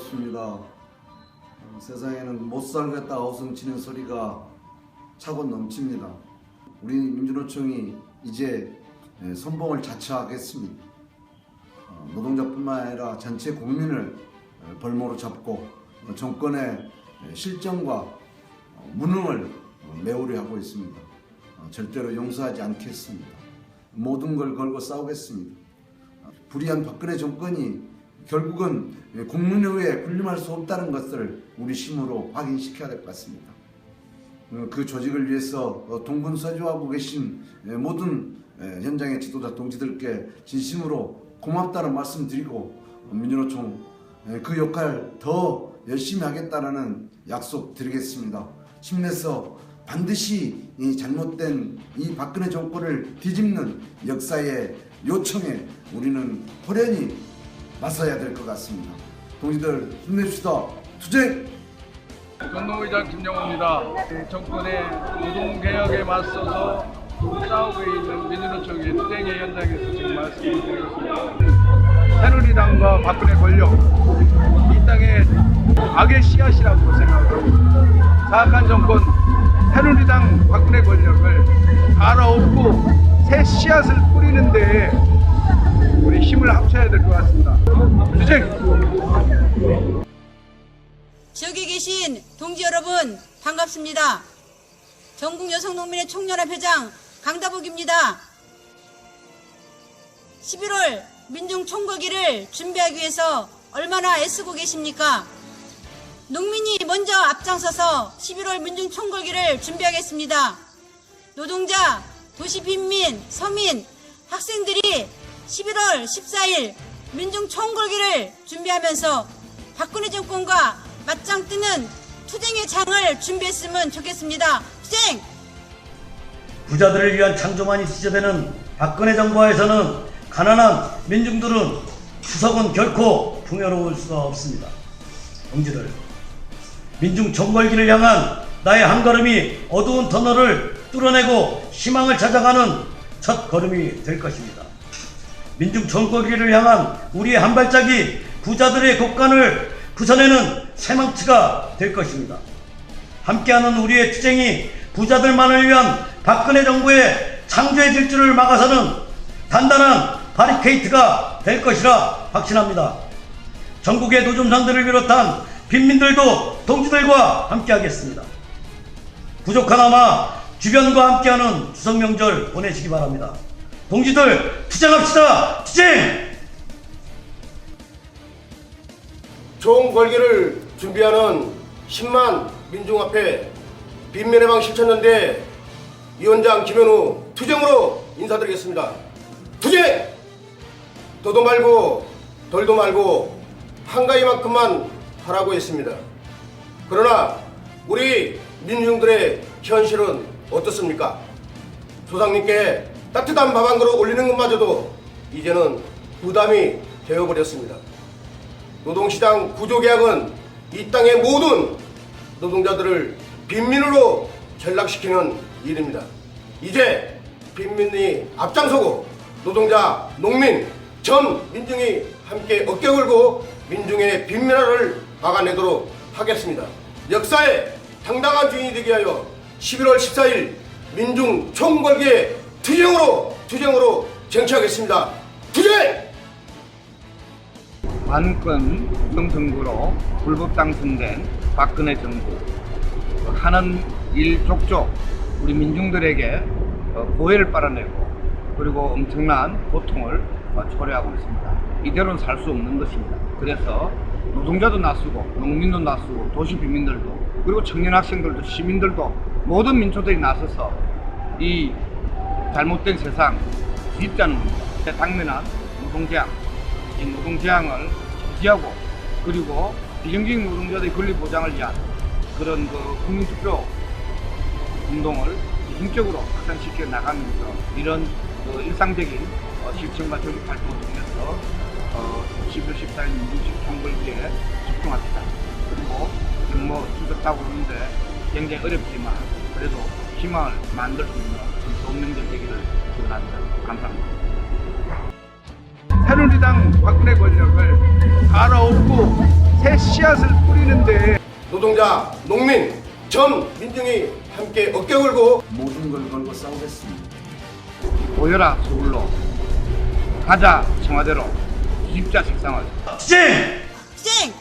반갑습니다. 어, 세상에는 못 살겠다 어성치는 소리가 차고 넘칩니다. 우리 민주노총이 이제 예, 선봉을 자처하겠습니다. 어, 노동자뿐만 아니라 전체 국민을 어, 벌모로 잡고 어, 정권의 예, 실정과 어, 무능을 어, 메우려 하고 있습니다. 어, 절대로 용서하지 않겠습니다. 모든 걸 걸고 싸우겠습니다. 어, 불의한 박근혜 정권이 결국은 예, 국민의회에 군림할 수 없다는 것을 우리 심으로 확인시켜야 될 것 같습니다. 어, 그 조직을 위해서 어, 동분서주하고 계신 예, 모든 예, 현장의 지도자 동지들께 진심으로 고맙다는 말씀드리고 어, 민주노총 예, 그 역할 더 열심히 하겠다라는 약속 드리겠습니다. 힘내서 반드시 이 잘못된 이 박근혜 정권을 뒤집는 역사의 요청에 우리는 호련히 맞서야 될 것 같습니다. 동지들 힘내시다. 투쟁! 전동의장 김영호입니다. 이 정권의 노동개혁에 맞서서 싸우고 있는 민주노총의 투쟁의 현장에서 지금 말씀을 드리겠습니다. 새누리당과 박근혜 권력, 이 땅의 악의 씨앗이라고 생각하고 사악한 정권, 새누리당 박근혜 권력을 갈아엎고 새 씨앗을 뿌리는 데에 우리 힘을 합쳐야 될 것 같습니다. 투쟁! 지역에 계신 동지 여러분 반갑습니다. 전국 여성농민의 총연합 회장 강다복입니다. 11월 민중 총궐기를 준비하기 위해서 얼마나 애쓰고 계십니까? 농민이 먼저 앞장서서 11월 민중 총궐기를 준비하겠습니다. 노동자, 도시 빈민, 서민, 학생들이 11월 14일 민중 총궐기를 준비하면서 박근혜 정권과 맞짱 뜨는 투쟁의 장을 준비했으면 좋겠습니다. 투쟁! 부자들을 위한 창조만이 지저되는 박근혜 정부하에서는 가난한 민중들은 추석은 결코 풍요로울 수가 없습니다. 동지들, 민중 정벌기를 향한 나의 한 걸음이 어두운 터널을 뚫어내고 희망을 찾아가는 첫 걸음이 될 것입니다. 민중 정벌기를 향한 우리의 한 발짝이 부자들의 곡간을 부숴내는 새망치가 될 것입니다. 함께하는 우리의 투쟁이 부자들만을 위한 박근혜 정부의 창조의 질주를 막아서는 단단한 바리케이트가 될 것이라 확신합니다. 전국의 노점상들을 비롯한 빈민들도 동지들과 함께하겠습니다. 부족하나마 주변과 함께하는 추석 명절 보내시기 바랍니다. 동지들 투쟁합시다! 투쟁! 좋은 걸기를 준비하는 10만 민중 앞에 빈민의 방 실천연대 위원장 김현우 투쟁으로 인사드리겠습니다. 투쟁! 도도 말고 덜도 말고 한가위만큼만 하라고 했습니다. 그러나 우리 민중들의 현실은 어떻습니까? 조상님께 따뜻한 밥 한 그릇 올리는 것마저도 이제는 부담이 되어버렸습니다. 노동시장 구조개혁은 이 땅의 모든 노동자들을 빈민으로 전락시키는 일입니다. 이제 빈민이 앞장서고 노동자, 농민, 전 민중이 함께 어깨 걸고 민중의 빈민화를 막아내도록 하겠습니다. 역사의 당당한 주인이 되게 하여 11월 14일 민중 총궐기의 투쟁으로 투쟁으로 쟁취하겠습니다. 투쟁! 관건 정선구로 불법 당선된 박근혜 정부 하는 일 족족 우리 민중들에게 어, 고해를 빨아내고 그리고 엄청난 고통을 어, 초래하고 있습니다. 이대로는 살 수 없는 것입니다. 그래서 노동자도 나서고 농민도 나서고 도시 비민들도 그리고 청년 학생들도 시민들도 모든 민초들이 나서서 이 잘못된 세상 겁니다. 당면한 노동제약 이 노동제약을 지지하고 그리고 비정규직 노동자들의 권리 보장을 위한 그런 그 국민투표 운동을 힘적으로 확산시켜 나가면서 이런 그 일상적인 어, 실천과 조직 활동을 통해서 어, 11월 14일 민주식 총궐기에 집중합시다. 그리고 뭐 추석하고 있는데 굉장히 어렵지만 그래도 희망을 만들 수 있는 명절 되기를 기원합니다. 감사합니다. 새누리 새누리당 박근혜 권력을 갈아엎고 새 씨앗을 뿌리는데 노동자, 농민, 전 민중이 함께 어깨 걸고 모든 걸 걸고 싸우겠습니다. 모여라 서울로 가자 청와대로 주집자 식상을 투쟁! 투쟁!